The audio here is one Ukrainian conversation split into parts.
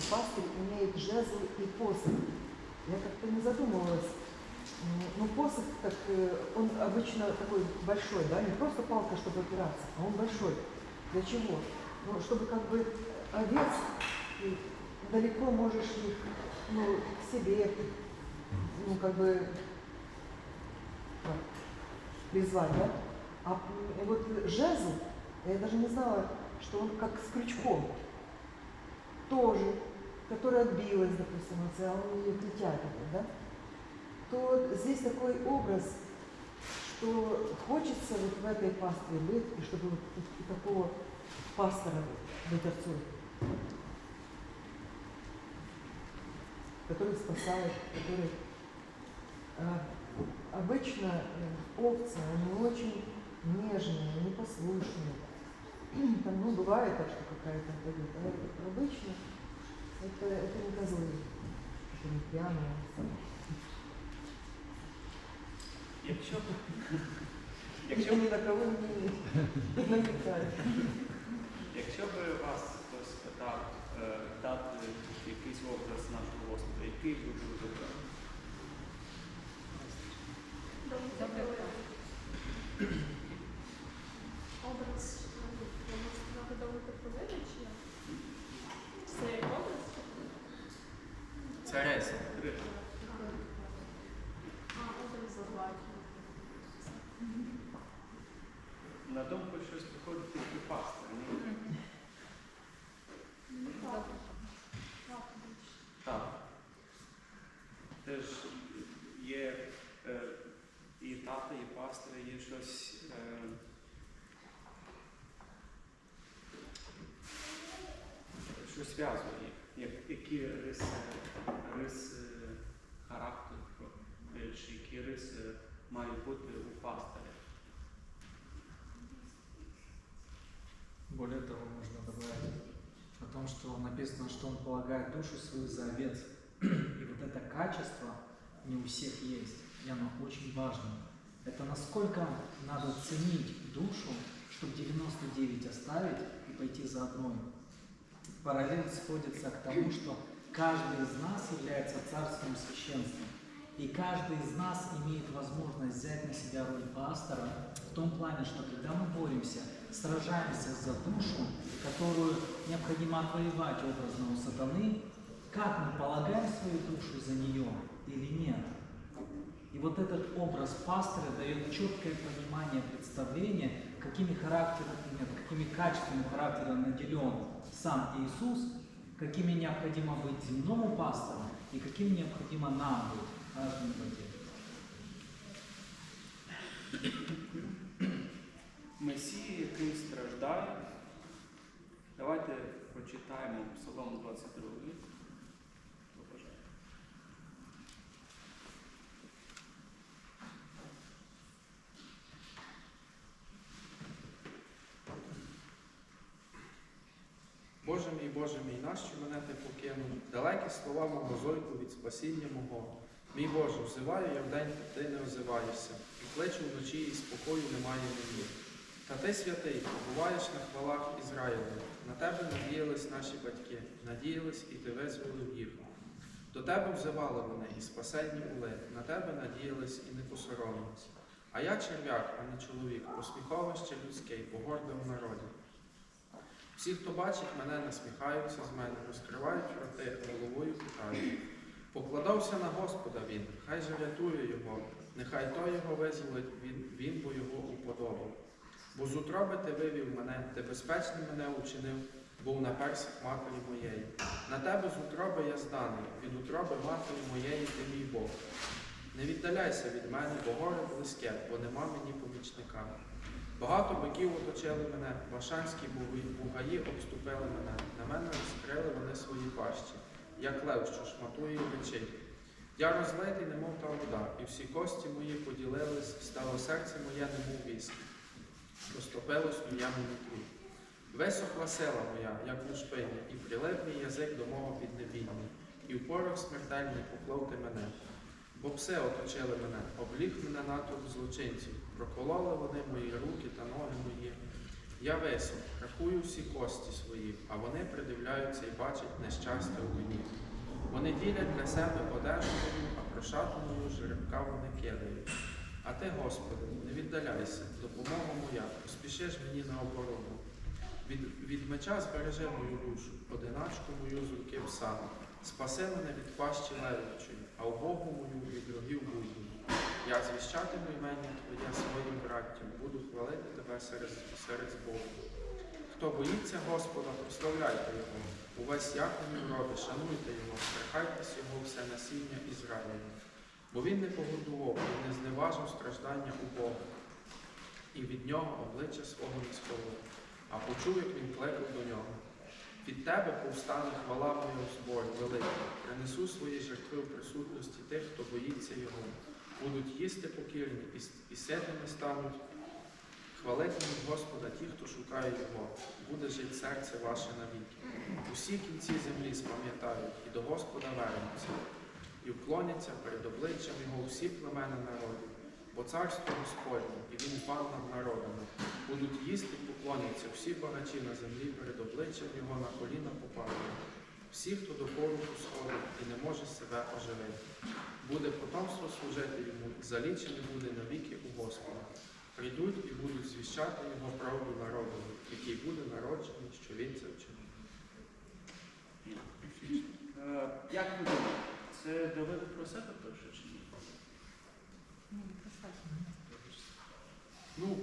пастырь имеет жезл и посох. Я как-то не задумывалась. М, Ну, посох, так, э, он обычно такой большой, да, не просто палка, чтобы опираться, а он большой. Для чего? Ну, чтобы как бы овец ты далеко можешь их, ну, к себе, ну, как бы как, призвать, да? А вот жезл, я даже не знала, что он как с крючком. Тоже, которая отбилась, допустим, от а он ее притягивает, да? То здесь такой образ, что хочется вот в этой пастве быть, и чтобы вот такого пастора быть отцом, который спасает, который а, обычно э, овцы, они очень нежные, непослушные. Там, ну, бывает так, что какая-то пойдет, а обычно это, это не козлы, это не пьяные. Якщо, Якщо ні на кого не намікають. якщо би вас хтось питав е, дати якийсь образ нашого Господа, який ви б Цареса. А, образ заплачений. На думку щось приходить тільки пастор. ні? Так. Теж є е, і тата, і пастора, є щось. Е, що зв'язує які риси, риси характеру, чи які риси мають бути у пастиря. Более того, можно добавить о том, что написано, что он полагает душу свою за овец. И вот это качество не у всех есть, и оно очень важно. Это насколько надо ценить душу, чтобы 99 оставить и пойти за одной. Параллель сходится к тому, что каждый из нас является царским священством. И каждый из нас имеет возможность взять на себя роль пастора в том плане, что когда мы боремся, сражаемся за душу, которую необходимо отвоевать образно у сатаны, как мы полагаем свою душу за нее или нет. И вот этот образ пастора дает четкое понимание, представление, какими характерами, нет, какими качествами характера наделен сам Иисус, какими необходимо быть земному пастору и каким необходимо нам быть, каждому в отдельно. Месія, який страждає. Давайте прочитаємо Псалом 22. Нащо мене ти покинув? Далекі слова мого зойку від спасіння мого. Мій Боже, взиваю я вдень, та ти не озиваєшся, і кличу вночі, і спокою немає мені. Та ти святий, побуваєш на хвалах Ізраїля. На тебе надіялись наші батьки, надіялись, і ти визволив їх. До тебе взивали вони, і спасенні були, на тебе надіялись і не посоромились. А я черв'як, а не чоловік, посміховище людське, і погордив народі. Всі, хто бачить мене, насміхаються з мене, розкривають роти, головою питають. Покладався на Господа він, хай же рятує його, нехай той його визволить, він, він бо його уподобав. Бо з утроби ти вивів мене, ти безпечним мене учинив, був на персах матері моєї. На тебе з утроби я зданий, від утроби матері моєї ти мій Бог. Не віддаляйся від мене, бо горе близьке, бо нема мені помічника. Багато биків оточили мене, вашанські бугаї обступили мене, на мене розкрили вони свої пащі, як лев, що шматує бичить. Я розлитий, немов та вода, і всі кості мої поділились, стало серце моє, немов віск, розтопилось у яму вітру. Висохла сила моя, як у шпині, і прилив мій язик до мого піднебіння, і в порох смертельний поклав ти мене. Бо пси оточили мене, обліг мене натовп злочинців, прокололи вони мої руки та ноги мої. Я висох, рахую всі кості свої, а вони придивляються і бачать нещастя у мені. Вони ділять для себе одежу мою, а прошатаною жеребка вони кидають. А ти, Господи, не віддаляйся, допомога моя, поспішиш мені на оборону. Від, від меча збережи мою душу, одиначку мою з руки пса. Спаси мене від пащі левичої, а убогу мою від рогів буйні. Я звіщатиму імення Твоє своїм браттям, буду хвалити Тебе серед, серед Богу. Хто боїться Господа, прославляйте Його. Увесь Яковів роди, шануйте Його, страхайтесь Його все насіння Ізраїля. Бо він не погодував і не зневажив страждання убогих, і від нього обличчя свого не сховав, а почув, як він клекав до нього. Від тебе повстане хвала моя у зборі велика. Принесу свої жертви в присутності тих, хто боїться його. Будуть їсти покірні і, ситними стануть. Хвалитимуть Господа ті, хто шукає Його. Буде жить серце ваше навіки. Усі кінці землі спам'ятають і до Господа вернуться, і вклоняться перед обличчям Його всі племена народів. Бо царство Господнє, і він пан над народами. Будуть їсти поклоняться всі багачі на землі перед обличчям його на коліна попадуть. Всі, хто до поруху сходить і не може себе оживити. Буде потомство служити йому, і залічене буде навіки у Господа. Прийдуть і будуть звіщати його правду народові, який буде народжений, що він це вчинив. Е, Як ви думаєте, це Давид про себе пише чи ні? Ну,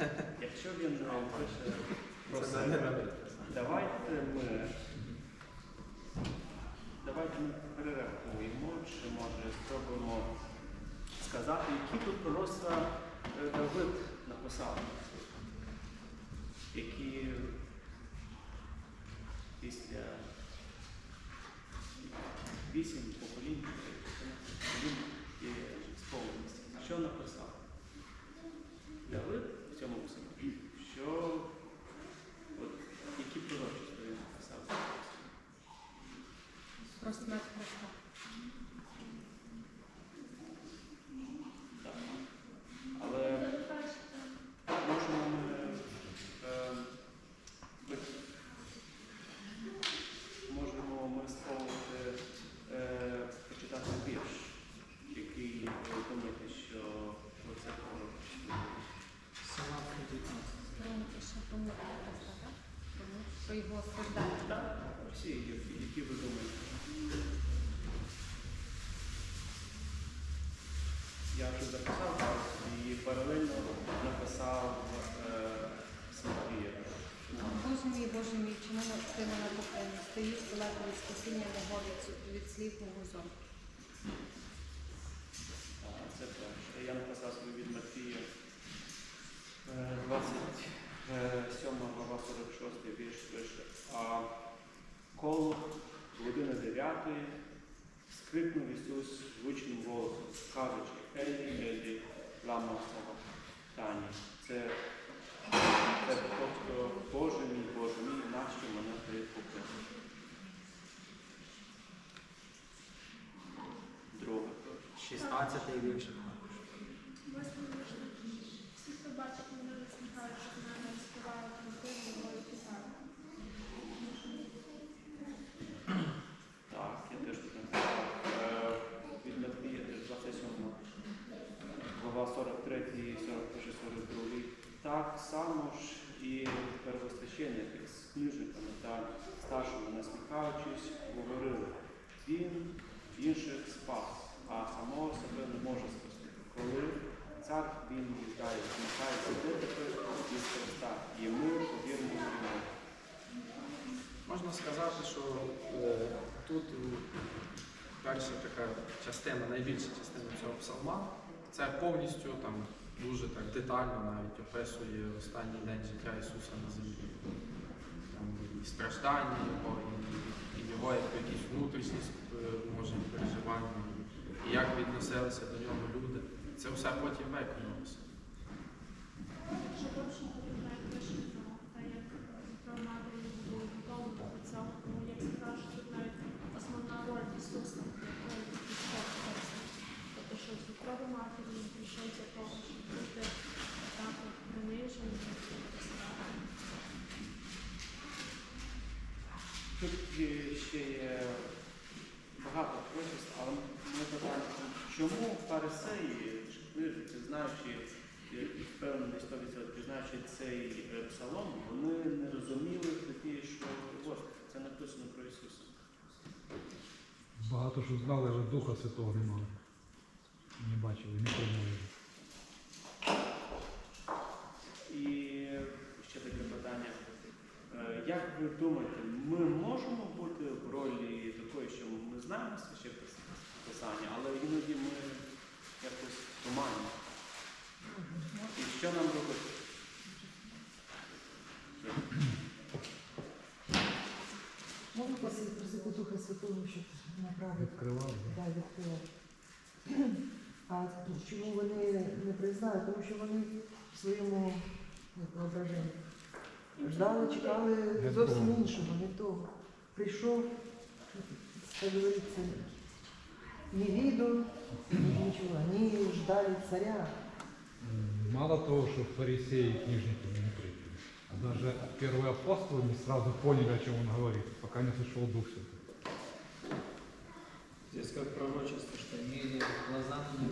Е, Він нам пише про не себе, давайте ми давайте ми перерахуємо, чи може спробуємо сказати, які тут пророцтва е, Давид написав, які після вісім поколінь поколінь і сповненості. Що написав? Давид в цьому писанні, що от, які пророчества він написав? Про смерть Христа. Так. Але можемо ми, е, ми- можемо ми спробувати е, почитати вірш, який ви думаєте, що про це пророчество. Сама 19. Про ще про смерть Христа, так? Про- Про його страждання. Так, всі, які, які ви думаєте. Вже записав і паралельно написав е, Боже мій, Боже мій, чому ти мене покинув? Стоїш далеко від спасіння мого від, від слів мого зору. Це перше. Я написав собі від Матвія. Е, 27 глава 46 вірш пише. А коло години 9 скрикнув Ісус гучним голосом, кажучи, Елі, Елі, лама Тані. Це, це просто Боже мій, Боже мій, нащо мене ти покинув? Друге. 16 вірш. Всі, хто бачить мене, насміхають, що мене співають мотиви мої писати. Так, я теж тут написав. Е, Від Матвія теж 27 глава 43, 41, 42. Так само ж і первосвященники з книжниками та старшими насміхаючись, говорили, він інших спас, а самого себе не може спасти. Коли цар він нехай буде тепер із Христа, і ми повіримо в. Можна сказати, що е, тут перша така частина, найбільша частина цього псалма, це повністю там дуже так детально навіть описує останній день життя Ісуса на землі. Там і страждання Його, і, і його як якісь внутрішні е, може переживання, і як відносилися до нього люди. Це все потім виконалося. Якщо довше буде як пише про те, як про матері було готово до цього, тому як сказав, що тут навіть основна роль Ісуса, якої тут військовий Тобто, що з утроби матері Тут є- ще є багато причист, але ми питаємо, чому фарисеї, книжники, знаючи впевнений 100%, знаючи цей е, псалом, вони не розуміли тоді, що Господи, це написано про Ісуса. Багато що знали, але Духа Святого не мали. Не бачили, не приймали. І ще таке питання. Е, Як ви думаєте, ми можемо бути в ролі такої, що ми знаємо свяще писання, але іноді ми якось туманні. І що нам робити? Можна просити, просити Духа Святого, щоб направити. Відкривав. да. Відкрила. А чому вони не признали? Тому що вони в своєму воображенні ждали, чекали зовсім іншого, не того. Прийшов, як говориться, не виду, нічого. Вони ждали царя. Мало того, что фарисеи и книжники не приняли, а даже первые апостолы не сразу поняли, о чем он говорит, пока не сошел Дух Святой. Здесь как пророчество, что имели глаза, не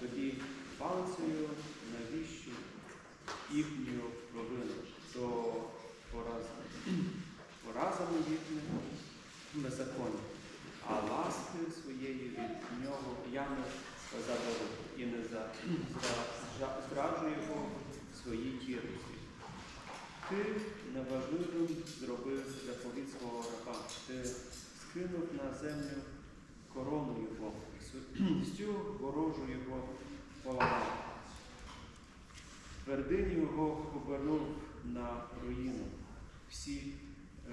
тоді палицею навіщо їхню провину, то порази, поразами їхнього беззаконня, а ласки своєї від нього я не заберу і не за, зра- зраджу його в своїй вірності. Ти неважливим зробив заповідь свого раба. Ти скинув на землю корону його, всю- ворожу його полагав. Твердиню його обернув на руїну. Всі е,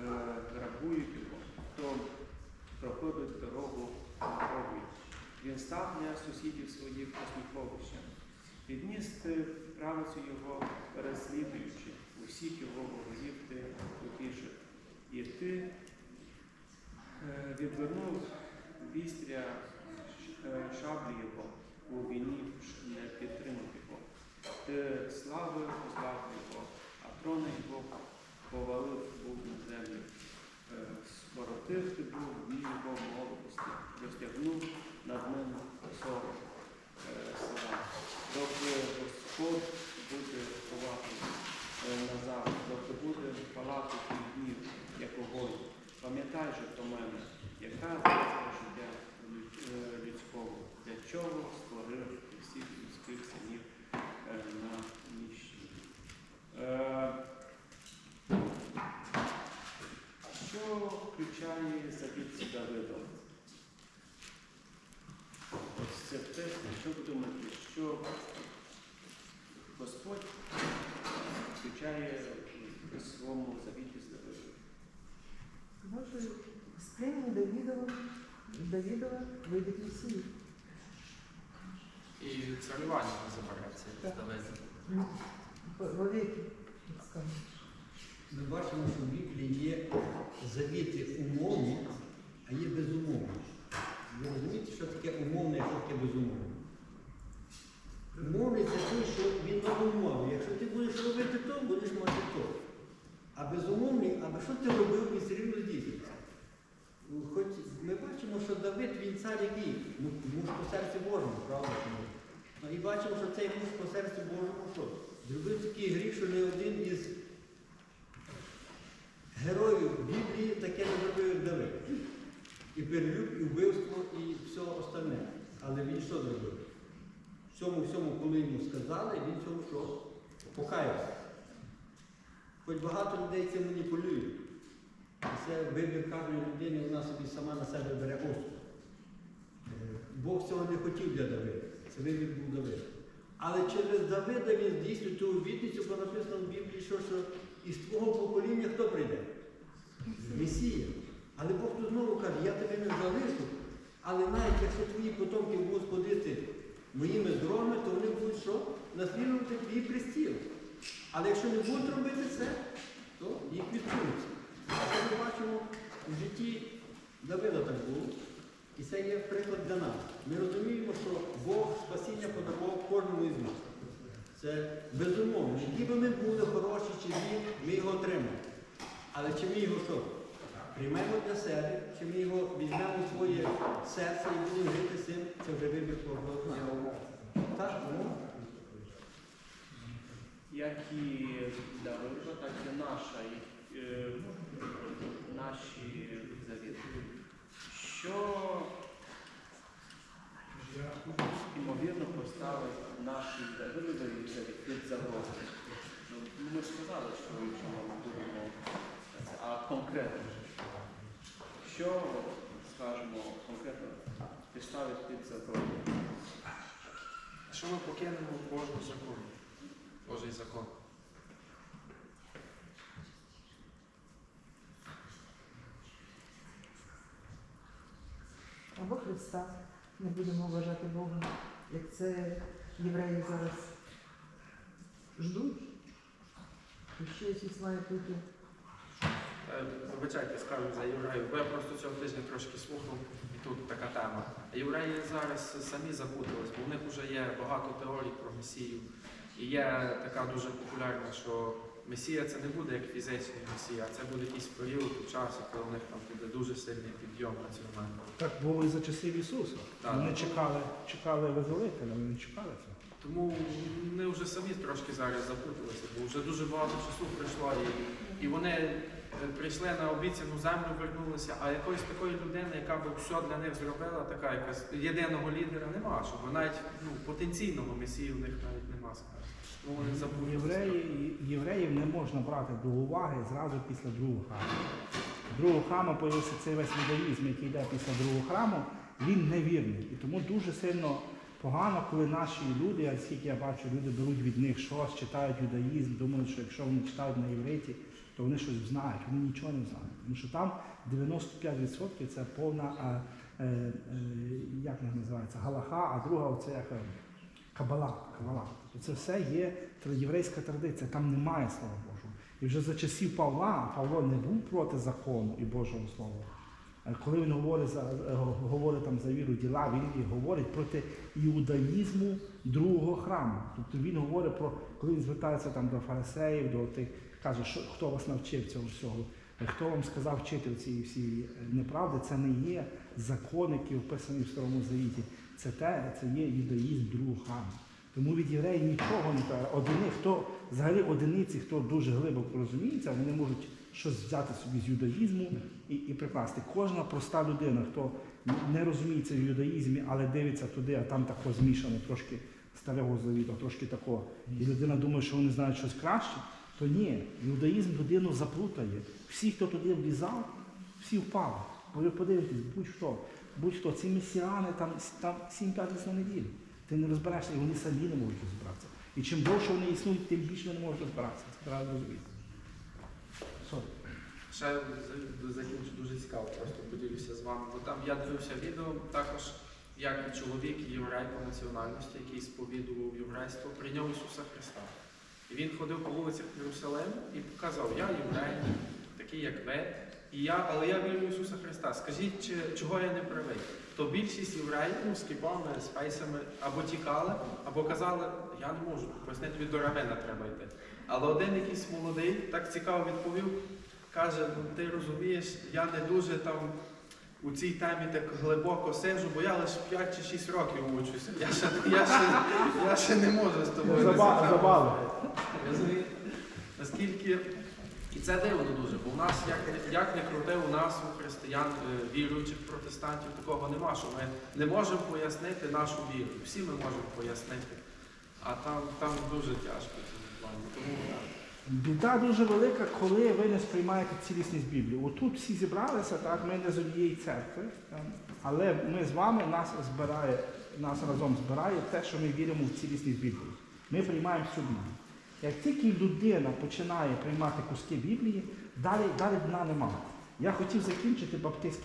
грабують його, хто проходить дорогу дорогою. Він став для сусідів своїх посміховищем. Підніс правицю його переслідуючи, усіх його ворогів ти утішив. І ти е, відвернув вістря е, шаблі його у війні не підтримав його. Ти слави послав його, а трони його повалив був на землю. Е, Скоротив ти був дні його молодості, розтягнув над ним сорок е, слова. Доки Господь буде ховати е, назад, доки буде палати твій днів, як огонь. Пам'ятай же про мене, яка доля життя лю- е, людського, для чого створив ти всіх людських синів е, на ніщі. Е, Що включає завіт з Давидом? Ось це те, що ви думаєте, що Господь включає у своєму завіті з Давидом? Може, з племени Давидова, Давидова вийдуть Месії. І царювання не забереться, як Так. здається. Ми бачимо, що в Біблії є завіти умовні, а є безумовні. Ви розумієте, що таке умовне, а що таке безумовне? Умовний це той, що він на умові. Якщо ти будеш робити то, будеш мати то. А безумовний, аби що ти робив, і все рівно здійсниться. Ну, Хоч ми бачимо, що Давид він цар який? Ну, муж по серцю Божому, правда? Ну, і бачимо, що цей муж по серцю Божому що? Зробив такий гріх, що не один із героїв Біблії таке не зробив як Давид. І перелюб, і вбивство, і все остальне. Але він що зробив? Всьому, всьому, коли йому сказали, він цьому що? Покаявся. Хоч багато людей цим маніпулюють. Це вибір кожної людини, вона собі сама на себе бере осуд. Бог цього не хотів для Давида. Це вибір був Давида. Але через Давида він здійснює ту обітницю, бо написано в Біблії, що, що із твого покоління хто прийде? Месія. Але Бог тут знову каже, я тебе не залишу, але навіть якщо твої потомки будуть ходити моїми дорогами, то вони будуть що? Наслідувати твій престіл. Але якщо не будуть робити це, то їх відсунуться. А це ми бачимо в житті Давида так було. І це є приклад для нас. Ми розуміємо, що Бог спасіння подарував кожному із нас. Це безумовно. Які би ми були хороші чи злі, ми його отримаємо. Але чи ми його що? Приймемо для себе, чи ми його візьмемо в своє серце і будемо жити цим, це вже вибір кожного з. Так, Як і Давида, так і наша, е, наші завіти. Що ймовірно поставить наші Давидові завіт під загрозу? Ну, Ми сказали, що якщо ми будемо, це, а конкретно, що, скажімо, конкретно поставить під загрозу? Що ми покинемо Божий закон? Божий закон. Або Христа не будемо вважати Богом, як це євреї зараз ждуть. І ще якісь має бути. Е, Вибачайте, скажу за євреїв, бо я просто цього тижня трошки слухав, і тут така тема. Євреї зараз самі запутались, бо в них вже є багато теорій про Месію. І є така дуже популярна, що Месія це не буде як фізичний Месія, а це буде якийсь період у часу, коли в них там буде дуже сильний підйом національний. Так було і за часів Ісуса. Так. Вони чекали, чекали визволителя, вони не чекали цього. Тому ми вже самі трошки зараз запуталися, бо вже дуже багато часу пройшло, і, і вони прийшли на обіцяну землю, вернулися, а якоїсь такої людини, яка би все для них зробила, така якась єдиного лідера нема, щоб навіть ну, потенційного месії в них навіть нема. Тому вони запуталися. Євреї, євреїв не можна брати до уваги зразу після другого храму. Другого храму появився цей весь юдаїзм, який йде після другого храму, він невірний. І тому дуже сильно погано, коли наші люди, а скільки я бачу, люди беруть від них щось, читають юдаїзм, думають, що якщо вони читають на євриті, то вони щось знають, вони нічого не знають. Тому що там 95% це повна, е, е, як вона називається, галаха, а друга оце як е, кабала. кабала. Тобто це все є єврейська традиція, там немає слова Божого. І вже за часів Павла Павло не був проти закону і Божого Слова. Е, Коли він говорить за е, говорить там за віру діла, він і говорить проти іудаїзму другого храму. Тобто він говорить про, коли він звертається там до фарисеїв, до тих, каже, що хто вас навчив цього всього, Е, хто вам сказав вчити цієї всі неправди, це не є закон, який описаний в Старому Завіті. Це те, це є юдаїзм храму. Тому від євреїв нічого не треба. Одини, хто взагалі одиниці, хто дуже глибоко розуміється, вони можуть щось взяти собі з юдаїзму і, і прикласти. Кожна проста людина, хто не розуміється в юдаїзмі, але дивиться туди, а там тако змішано, трошки старого завіту, трошки такого. І людина думає, що вони знають щось краще, то ні, юдаїзм людину заплутає. Всі, хто туди влізав, всі впали. Бо ви подивитесь, будь-хто, будь-хто, ці месіани там, там сім п'ятниць на неділю. Ти не розберешся, і вони самі не можуть розбиратися. І чим довше вони існують, тим більше вони не можуть розбиратися. Треба розуміти. Ще за- закінчу дуже цікаво, просто поділюся з вами. Бо там я дивився відео також, як чоловік єврей по національності, який сповідував єврейство, прийняв Ісуса Христа. І він ходив по вулицях Єрусалиму і показав, я єврей, такий як ви, і я, але я вірю в Ісуса Христа. Скажіть, чи, чого я не правий? То більшість євреїв ну, з кіпами, з фейсами або тікали, або казали, я не можу, поясни тобі до равена треба йти. Але один якийсь молодий так цікаво відповів, каже, ну ти розумієш, я не дуже там у цій темі так глибоко сиджу, бо я лише 5 чи 6 років учуся. Я ще, я ще, я ще не можу з тобою. Заба- розумієте? Наскільки, і це дивно дуже, бо в нас, як, як не крути, у нас у християн е, віруючих протестантів такого нема, що ми не можемо пояснити нашу віру. Всі ми можемо пояснити. А там там дуже тяжко в цьому Біда дуже велика, коли ви не сприймаєте цілісність Біблії. Отут всі зібралися, так, ми не з однієї церкви, але ми з вами нас збирає, нас разом збирає те, що ми віримо в цілісність Біблії. Ми приймаємо всю Біблію. Як тільки людина починає приймати куски Біблії, далі, далі дна нема. Я хотів закінчити баптистський.